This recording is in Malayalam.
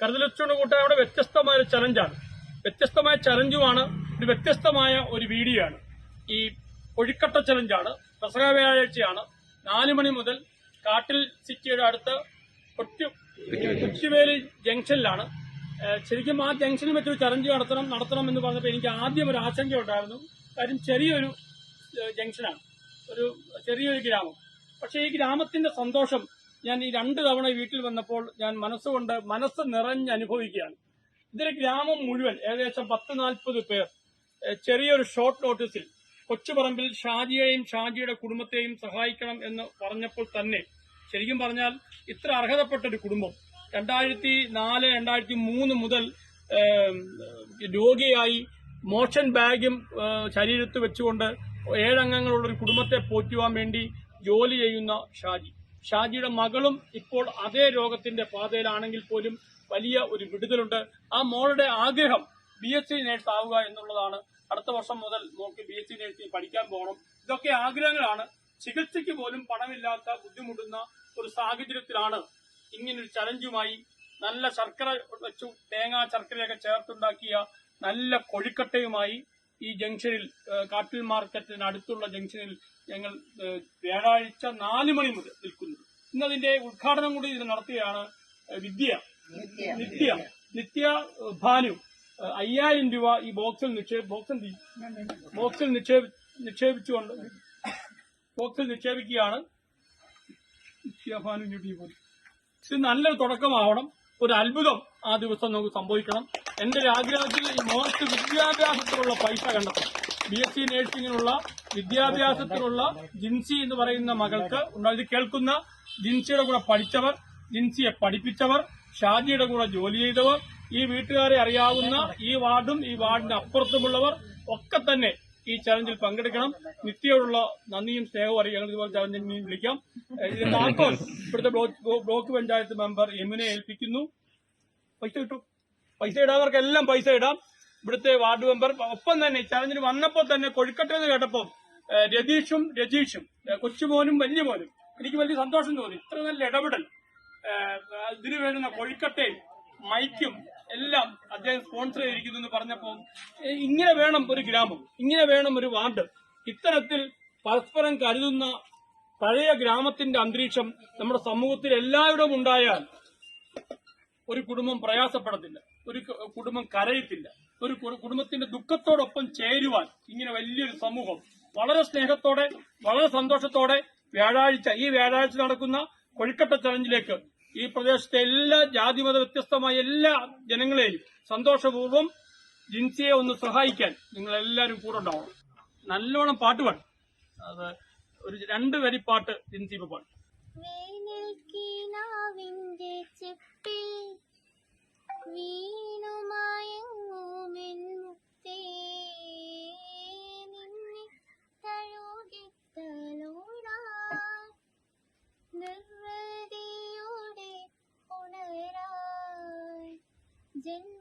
കരുതലുച്ചുകൊണ്ട് അവിടെ വ്യത്യസ്തമായ ഒരു ചലഞ്ചാണ്. വ്യത്യസ്തമായ ചലഞ്ചുമാണ് ഒരു വ്യത്യസ്തമായ ഒരു വീഡിയോ ആണ് ഈ ഒഴിക്കട്ട ചലഞ്ചാണ് പ്രസക വ്യാഴാഴ്ചയാണ്. നാലു മണി മുതൽ കാട്ടിൽ സിറ്റിയുടെ അടുത്ത് കൊച്ചു കൊച്ചുവേലി ജംഗ്ഷനിലാണ്. ശരിക്കും ആ ജംഗ്ഷനിൽ വെച്ചൊരു ചലഞ്ച് നടത്തണം നടത്തണം എന്ന് പറഞ്ഞപ്പോൾ എനിക്ക് ആദ്യം ഒരു ആശങ്ക ഉണ്ടായിരുന്നു. കാര്യം ചെറിയൊരു ജംഗ്ഷനാണ്. ഒരു ചെറിയൊരു ഗ്രാമം. പക്ഷേ ഈ ഗ്രാമത്തിന്റെ സന്തോഷം ഞാൻ ഈ രണ്ട് തവണ വീട്ടിൽ വന്നപ്പോൾ ഞാൻ മനസ്സുകൊണ്ട് മനസ്സ് നിറഞ്ഞ് അനുഭവിക്കുകയാണ് ഇതൊരു ഗ്രാമം മുഴുവൻ ഏകദേശം പത്ത് നാൽപ്പത് പേർ ചെറിയൊരു ഷോർട്ട് നോട്ടീസിൽ കൊച്ചുപറമ്പിൽ ഷാജിയെയും ഷാജിയുടെ കുടുംബത്തെയും സഹായിക്കണം എന്ന് പറഞ്ഞപ്പോൾ തന്നെ ശരിക്കും പറഞ്ഞാൽ ഇത്ര അർഹതപ്പെട്ട ഒരു കുടുംബം രണ്ടായിരത്തി നാല് രണ്ടായിരത്തി മൂന്ന് മുതൽ രോഗിയായി മോഷൻ ബാഗും ശരീരത്ത് വെച്ചുകൊണ്ട് ഏഴംഗങ്ങളുള്ള ഒരു കുടുംബത്തെ പോറ്റുവാൻ വേണ്ടി ജോലി ചെയ്യുന്ന ഷാജി. ഷാജിയുടെ മകളും ഇപ്പോൾ അതേ രോഗത്തിന്റെ പാതയിലാണെങ്കിൽ പോലും വലിയ ഒരു വിടുതലുണ്ട്. ആ മോളുടെ ആഗ്രഹം ബി എസ് സി നേഴ്സ് ആവുക എന്നുള്ളതാണ്. അടുത്ത വർഷം മുതൽ മോൾക്ക് ബി എസ് സി നേഴ്സിംഗ് പഠിക്കാൻ പോകണം. ഇതൊക്കെ ആഗ്രഹങ്ങളാണ്. ചികിത്സയ്ക്ക് പോലും പണമില്ലാത്ത ബുദ്ധിമുട്ടുന്ന ഒരു സാഹചര്യത്തിലാണ് ഇങ്ങനൊരു ചലഞ്ചുമായി നല്ല ശർക്കര വെച്ചു തേങ്ങ ശർക്കരയൊക്കെ ചേർത്തുണ്ടാക്കിയ നല്ല കൊഴുക്കട്ടയുമായി ഈ ജംഗ്ഷനിൽ കാട്ടിൽ മാർക്കറ്റിന് അടുത്തുള്ള ജംഗ്ഷനിൽ ഞങ്ങൾ വ്യാഴാഴ്ച നാല് മണി മുതൽ നിൽക്കുന്നു ഇന്നതിന്റെ ഉദ്ഘാടനം കൂടി ഇത് നടത്തുകയാണ് വിദ്യ. നിത്യ. നിത്യ. ഭാനു. അയ്യായിരം രൂപ ഈ ബോക്സിൽ നിക്ഷേപ ബോക്സിൽ? ബോക്സിൽ നിക്ഷേപ നിക്ഷേപിച്ചുകൊണ്ട് ബോക്സിൽ നിക്ഷേപിക്കുകയാണ് നിത്യ ഭാനു ഇങ്ങോട്ട് പോയി ഇത് നല്ലൊരു തുടക്കമാവണം. ഒരു അത്ഭുതം ആ ദിവസം നമുക്ക് സംഭവിക്കണം. എന്റെ ഒരു ആഗ്രഹത്തിൽ ഈ മോൾക്ക് വിദ്യാഭ്യാസത്തിനുള്ള പൈസ കണ്ടെത്തണം. ബി എസ് സി നഴ്സിംഗിനുള്ള വിദ്യാഭ്യാസത്തിനുള്ള ജിൻസി എന്ന് പറയുന്ന മകൾക്ക് ഉണ്ടായത് കേൾക്കുന്ന ജിൻസിയുടെ കൂടെ പഠിച്ചവർ ജിൻസിയെ പഠിപ്പിച്ചവർ ഷാജിയുടെ കൂടെ ജോലി ചെയ്തവർ ഈ വീട്ടുകാരെ അറിയാവുന്ന ഈ വാർഡും ഈ വാർഡിന്റെ അപ്പുറത്തുമുള്ളവർ ഒക്കെ തന്നെ ഈ ചലഞ്ചിൽ പങ്കെടുക്കണം. നിത്യയോടുള്ള നന്ദിയും സ്നേഹവും അറിയാം. ഇതുപോലെ ചലഞ്ചിൽ വിളിക്കാം. ഇവിടുത്തെ ബ്ലോക്ക് പഞ്ചായത്ത് മെമ്പർ എമിനെ ഏൽപ്പിക്കുന്നു. പൈസ കിട്ടും. പൈസ ഇടാവർക്കെല്ലാം പൈസ ഇടാം. ഇവിടുത്തെ വാർഡ് മെമ്പർ ഒപ്പം തന്നെ ചലഞ്ചിന് വന്നപ്പോൾ തന്നെ കൊഴുക്കട്ടെ എന്ന് കേട്ടപ്പോൾ രതീഷും രജീഷും. കൊച്ചുമോനും വലിയ മോനും എനിക്ക് വലിയ സന്തോഷം തോന്നി. ഇത്ര നല്ല ഇടപെടൽ. ഇതിന് വേണ്ടുന്ന കൊഴുക്കട്ടയും മൈക്കും എല്ലാം അദ്ദേഹം സ്പോൺസർ ചെയ്തിരിക്കുന്നു എന്ന് പറഞ്ഞപ്പോൾ ഇങ്ങനെ വേണം ഒരു ഗ്രാമം ഇങ്ങനെ വേണം ഒരു വാർഡ്. ഇത്തരത്തിൽ പരസ്പരം കരുതുന്ന പഴയ ഗ്രാമത്തിന്റെ അന്തരീക്ഷം നമ്മുടെ സമൂഹത്തിൽ എല്ലായിടവും ഉണ്ടായാൽ ഒരു കുടുംബം പ്രയാസപ്പെടത്തില്ല. ഒരു കുടുംബം കരയത്തില്ല. ഒരു കുടുംബത്തിന്റെ ദുഃഖത്തോടൊപ്പം ചേരുവാൻ ഇങ്ങനെ വലിയൊരു സമൂഹം വളരെ സ്നേഹത്തോടെ വളരെ സന്തോഷത്തോടെ വ്യാഴാഴ്ച ഈ വ്യാഴാഴ്ച നടക്കുന്ന കൊഴുക്കട്ട ചലഞ്ചിലേക്ക് ഈ പ്രദേശത്തെ എല്ലാ ജാതിമത വ്യത്യസ്തമായ എല്ലാ ജനങ്ങളെയും സന്തോഷപൂർവം ജിൻസിയെ ഒന്ന് സഹായിക്കാൻ നിങ്ങളെല്ലാവരും കൂടെ ഉണ്ടാവണം. നല്ലോണം പാട്ട് പാടും. അത് ഒരു രണ്ട് വരി പാട്ട് ജിൻസി പാട്ട് പാടും. Jing